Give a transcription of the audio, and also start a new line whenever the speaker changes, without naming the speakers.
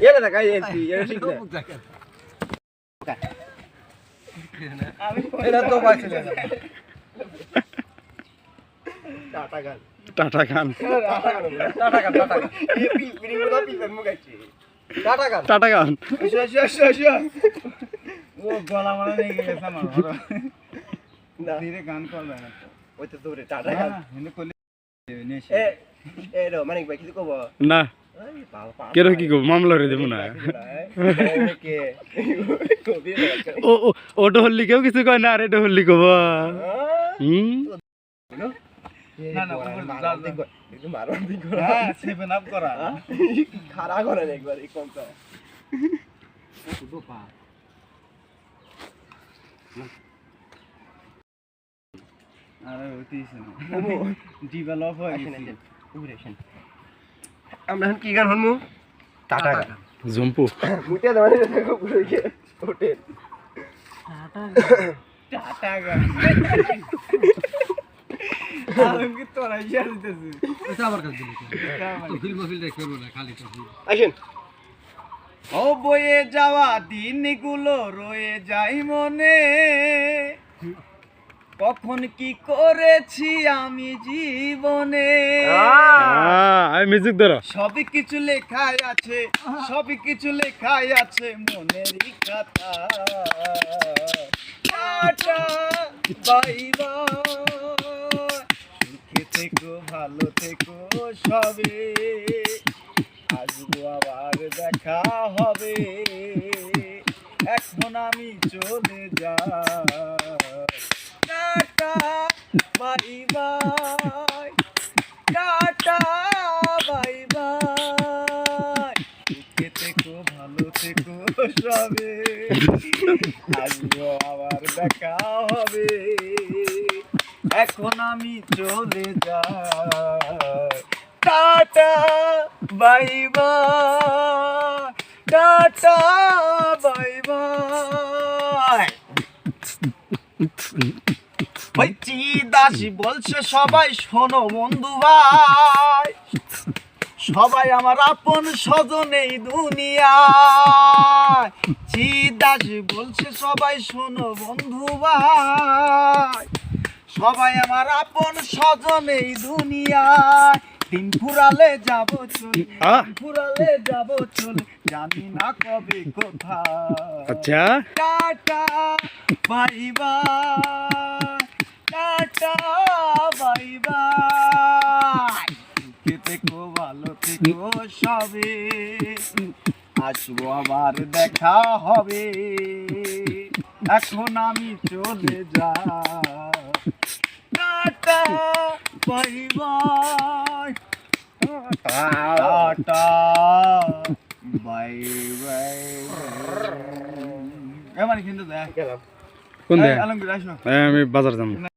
এটা দেখা এনসি এটা ঠিক না
এটা তো পাইছিলেন
টাটা গান
টাটা খান
টাটা গান
টাটা গান টাটা গান
এই পিড়ি মতো পিপের মুখ আছে
টাটা গান
টাটা খান
শো শো শো শো
ও গলা মারা নিয়ে গেছে আমার বড়
না
ধীরে গান করবে না
ওই তো দূরে টাটা
না
গান
না হিন্দু করলে নেশে
এ এ রো মানিক ভাই কিছু কব
না কেন কি কব মামলা রে দেবো না। ও ও ওটা হল্লি কেউ কিছু কয় না আর এটা হল্লি কব হুম?
দিক
হ্যাঁ করা।
একবার এই
আরে হয়ে গেছে।
আমরা এখন কি গান শুনব? টাটা গান।
জম্পু।
গিয়ে
টাটা তোরা ইয়া ও বয়ে যাওয়া দিনগুলো রয়ে যায় মনে। কখন কি করেছি আমি জীবনে?
আমি মিউজিক ধরো।
সবই কিছু লেখাই আছে সবই কিছু লেখাই আছে মনের কথা। Tata bye bye. সুখে থেকো ভালো থেকো সবে। আসব আবার দেখা হবে। এখন আমি চলে যাই। Tata, bye bye. Tata, bye bye. সুখে থেকো, ভালো থেকো সবে। আসব আবার দেখা হবে। এখন আমি চলে যাই। Tata, bye bye. Tata, bye bye. ওই দাসী বলছে সবাই শোনো বন্ধু ভাই। সবাই আমার আপন স্বজন এই দুনিয়ায়। চিদাসী বলছে সবাই শোনো বন্ধু ভাই। সবাই আমার আপন স্বজন এই দুনিয়ায়। দিন ফুরালে যাব চলে ফুরালে যাব চলে জানি না কবে কোথায়।
আচ্ছা।
Tata bye bye. Tata bye bye. সুখে থেকো ভালো থেকো সবে আসব আবার দেখা হবে। এখন আমি চলে tata bye bye. Tata bye bye. এ কিন্তু দেখ।
কোন দেয়
আলমগীর আসো।
আমি বাজার যাব।